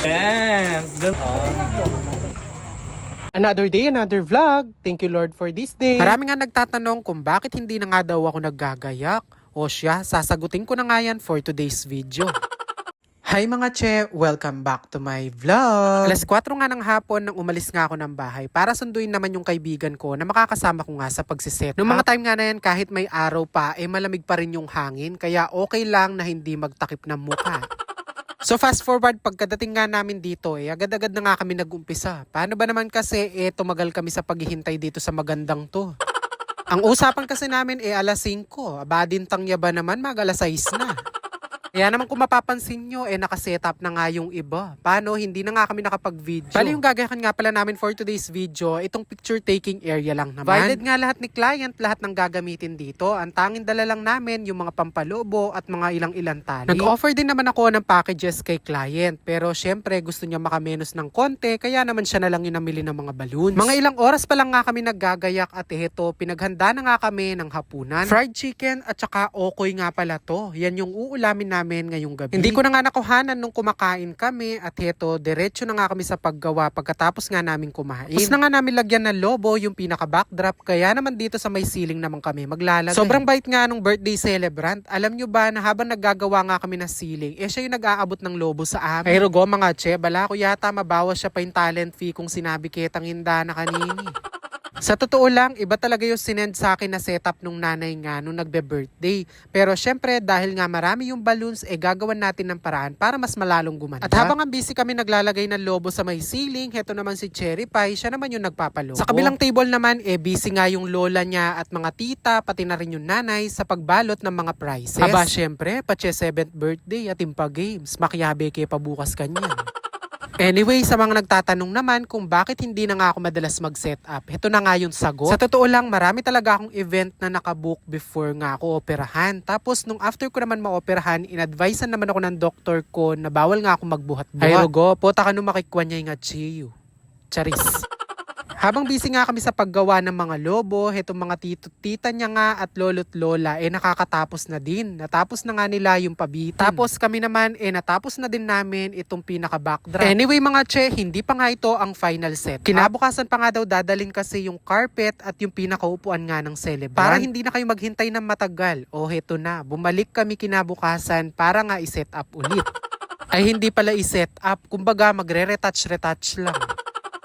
Yes! Good. Another day, another vlog. Thank you Lord for this day. Marami nga nagtatanong kung bakit hindi na nga daw ako naggagayak. O siya, sasagutin ko na nga yan for today's video. Hi mga che! Welcome back to my vlog! Alas 4 nga ng hapon nang umalis nga ako ng bahay para sunduin naman yung kaibigan ko na makakasama ko nga sa pagsiset. Noong mga time nga na yan, kahit may araw pa, eh malamig pa rin yung hangin. Kaya okay lang na hindi magtakip ng mukha. So fast forward, pagkadating nga namin dito, eh, agad-agad na nga kami nag-umpisa. Paano ba naman kasi, eh, tumagal kami sa paghihintay dito sa magandang to. Ang usapan kasi namin, eh, alas 5. Abadintang niya ba naman, mag alas 6 na. Kaya naman kung mapapansin nyo, eh nakasetup na nga yung iba. Paano? Hindi na nga kami nakapag-video. Bali yung gagayakan nga pala namin for today's video, itong picture taking area lang naman. Provided nga lahat ni client, lahat ng gagamitin dito. Ang tanging dala lang namin yung mga pampalobo at mga ilang ilang tali. Nag-offer din naman ako ng packages kay client. Pero syempre gusto niya makamenos ng konti, kaya naman siya na lang yung namili ng mga balloons. Mga ilang oras pa lang nga kami naggagayak at eto, pinaghanda na nga kami ng hapunan. Fried chicken at saka okoy nga pala to. Yan yung uulamin namin ngayong gabi. Hindi ko na nga nakuhanan nung kumakain kami at heto, diretso na nga kami sa paggawa pagkatapos nga namin kumain. Tapos na nga namin lagyan ng lobo yung pinaka backdrop kaya naman dito sa may ceiling naman kami maglalagay. Sobrang bait nga nung birthday celebrant. Alam nyo ba na habang naggagawa nga kami ng ceiling, eh siya yung nag-aabot ng lobo sa amin. Ay rugo mga che, bala ko yata mabawas siya pa yung talent fee kung sinabi kitang hinda na kanini. Sa totoo lang, iba talaga yung sinend sa akin na setup nung nanay nga nung nagbe-birthday. Pero syempre, dahil nga marami yung balloons, eh gagawan natin ng paraan para mas malalong gumanda. At habang ang busy kami naglalagay ng lobo sa may ceiling, heto naman si Cherry Pie, siya naman yung nagpapalobo. Sa kabilang table naman, eh busy nga yung lola niya at mga tita, pati na rin yung nanay sa pagbalot ng mga prizes. Aba, syempre, pache 7th birthday at Impa Games. Makiyabe kay pabukas kanyan. Anyway, sa mga nagtatanong naman kung bakit hindi na nga ako madalas mag-set up, ito na nga yung sagot. Sa totoo lang, marami talaga akong event na nakabook before nga ako operahan. Tapos, nung after ko naman ma-operahan, in-advisean naman ako ng doktor ko na bawal nga ako magbuhat-buhat. Ay, Rogo, puta ka nung makikwan niya yung chiyo. Charis. Habang busy nga kami sa paggawa ng mga lobo, hetong mga tito tita niya nga at lolo't lola, eh nakakatapos na din. Natapos na nga nila yung pabitin. Tapos kami naman, eh natapos na din namin itong pinaka-backdrop. Anyway mga che, hindi pa nga ito ang final set. Kinabukasan pa nga daw dadalin kasi yung carpet at yung pinakaupuan nga ng celebrant. Para hindi na kayo maghintay ng matagal. O heto na, bumalik kami kinabukasan para nga i-set up ulit. Ay hindi pala i-set up, kumbaga magre-retouch-retouch lang.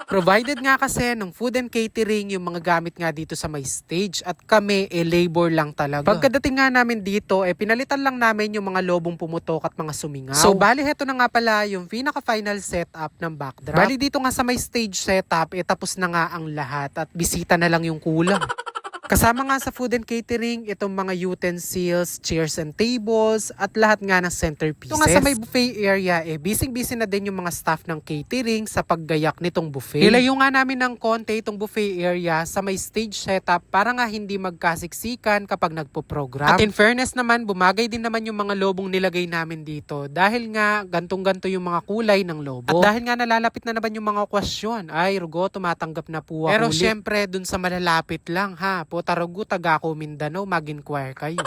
Provided nga kasi ng food and catering yung mga gamit nga dito sa may stage at kami eh labor lang talaga. Pagkadating nga namin dito eh pinalitan lang namin yung mga lobong pumutok at mga sumingaw. So bali heto na nga pala yung pinaka final setup ng backdrop. Bali dito nga sa may stage setup eh tapos na nga ang lahat at bisita na lang yung kulang. Kasama nga sa food and catering, itong mga utensils, chairs and tables, at lahat nga ng centerpieces. Ito nga sa may buffet area, eh, busy-busy na din yung mga staff ng catering sa paggayak nitong buffet. Nilayo nga namin ng konti itong buffet area sa may stage setup para nga hindi magkasiksikan kapag nagpo-program. At in fairness naman, bumagay din naman yung mga lobong nilagay namin dito dahil nga gantong-ganto yung mga kulay ng lobo. At dahil nga nalalapit na naman yung mga okasyon, ay rugo, tumatanggap na po ako Pero ulit. syempre, dun sa malalapit lang ha, po Taragu, taga ako Mindanao, mag-inquire kayo.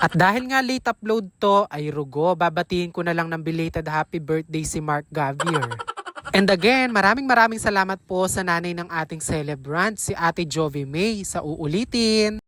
At dahil nga late upload to, ay rugo, babatiin ko na lang ng belated happy birthday si Mark Gavier. And again, maraming maraming salamat po sa nanay ng ating celebrant, si Ate Jovi May, sa uulitin.